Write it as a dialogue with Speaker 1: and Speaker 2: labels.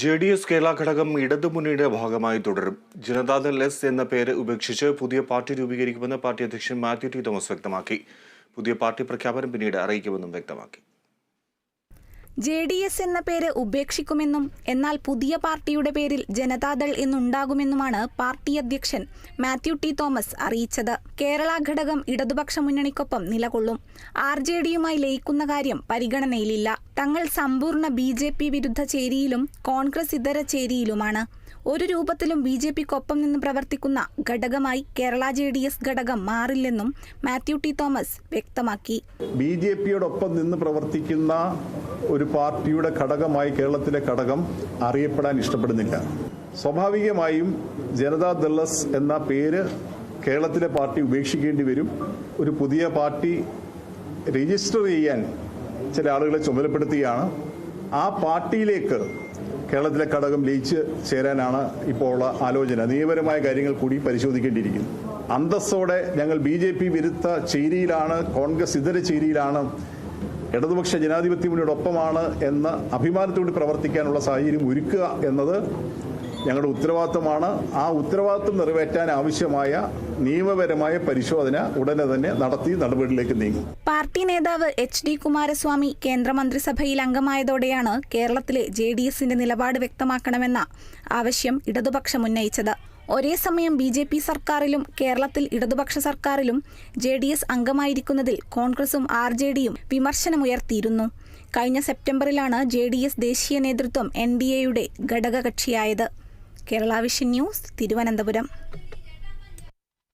Speaker 1: J D S Kerala ഘടകം ഇടതുമുന്നണിയുടെ ഭാഗമായി തുടരും. ജനതാദൾ എസ് എന്ന പേര് ഉപേക്ഷിച്ച് പുതിയ പാർട്ടി രൂപീകരിക്കുമെന്ന് പാർട്ടി അധ്യക്ഷൻ മാത്യു ടി തോമസ് വ്യക്തമാക്കി. പുതിയ പാർട്ടി പ്രഖ്യാപനം പിന്നീട് അറിയിക്കുമെന്നും വ്യക്തമാക്കി.
Speaker 2: ജെ ഡി എസ് എന്ന പേര് ഉപേക്ഷിക്കുമെന്നും എന്നാൽ പുതിയ പാർട്ടിയുടെ പേരിൽ ജനതാദൾ എന്നുണ്ടാകുമെന്നുമാണ് പാർട്ടി അധ്യക്ഷൻ മാത്യു ടി തോമസ് അറിയിച്ചത്. കേരള ഘടകം ഇടതുപക്ഷ മുന്നണിക്കൊപ്പം നിലകൊള്ളും. ആർ ജെ ഡിയുമായി ലയിക്കുന്ന കാര്യം പരിഗണനയിലില്ല. തങ്ങൾ സമ്പൂർണ ബി ജെ പി വിരുദ്ധ ചേരിയിലും കോൺഗ്രസ് ഇതര ചേരിയിലുമാണ്. ഒരു രൂപത്തിലും ബി ജെ പിക്കൊപ്പം നിന്ന് പ്രവർത്തിക്കുന്ന ഘടകമായി കേരള ജെ ഡി എസ് ഘടകം മാറില്ലെന്നും മാത്യു ടി തോമസ് വ്യക്തമാക്കി.
Speaker 3: ബി ജെ പിയോടൊപ്പം നിന്ന് പ്രവർത്തിക്കുന്ന ഒരു പാർട്ടിയുടെ ഘടകമായി കേരളത്തിലെ ഘടകം അറിയപ്പെടാൻ ഇഷ്ടപ്പെടുന്നില്ല. സ്വാഭാവികമായും ജനതാദളസ് എന്ന പേര് കേരളത്തിലെ പാർട്ടി ഉപേക്ഷിക്കേണ്ടി വരും. ഒരു പുതിയ പാർട്ടി രജിസ്റ്റർ ചെയ്യാൻ ചില ആളുകളെ ചുമതലപ്പെടുത്തുകയാണ്. ആ പാർട്ടിയിലേക്ക് കേരളത്തിലെ ഘടകം ലയിച്ച് ചേരാനാണ് ഇപ്പോൾ ഉള്ള ആലോചന. നിയമപരമായ കാര്യങ്ങൾ കൂടി പരിശോധിക്കേണ്ടിയിരിക്കുന്നു. അന്തസ്സോടെ ഞങ്ങൾ ബി ജെ പി വിരുദ്ധ ചേരിയിലാണ് കോൺഗ്രസ് ഇതര ചേരിയിലാണ് ഇടതുപക്ഷ ജനാധിപത്യ മുന്നോടൊപ്പമാണ് എന്ന അഭിമാനത്തോടെ പ്രവർത്തിക്കാനുള്ള സാഹചര്യം ഒരുക്കുക എന്നത് ഞങ്ങളുടെ ഉത്തരവാദിത്തമാണ് ആ ഉത്തരവാദിത്തം നിറവേറ്റാൻ ആവശ്യമായ നിയമപരമായ പരിശോധന ഉടനെ തന്നെ നടത്തി നടപടിയിലേക്ക് നീങ്ങും.
Speaker 2: പാർട്ടി നേതാവ് എച്ച് ഡി കുമാരസ്വാമി കേന്ദ്രമന്ത്രിസഭയിൽ അംഗമായതോടെയാണ് കേരളത്തിലെ ജെ ഡി എസിന്റെ നിലപാട് വ്യക്തമാക്കണമെന്ന ആവശ്യം ഇടതുപക്ഷം ഉന്നയിച്ചത്. ഒരേ സമയം ബി ജെ പി സർക്കാരിലും കേരളത്തിൽ ഇടതുപക്ഷ സർക്കാരിലും ജെ ഡി എസ് അംഗമായിരിക്കുന്നതിൽ കോൺഗ്രസും ആർ ജെ ഡിയും വിമർശനമുയർത്തിയിരുന്നു. കഴിഞ്ഞ സെപ്റ്റംബറിലാണ് ജെ ഡി എസ് ദേശീയ നേതൃത്വം എൻ ഡി എയുടെ ഘടകകക്ഷിയായത്. Kerala vision news Thiruvananthapuram.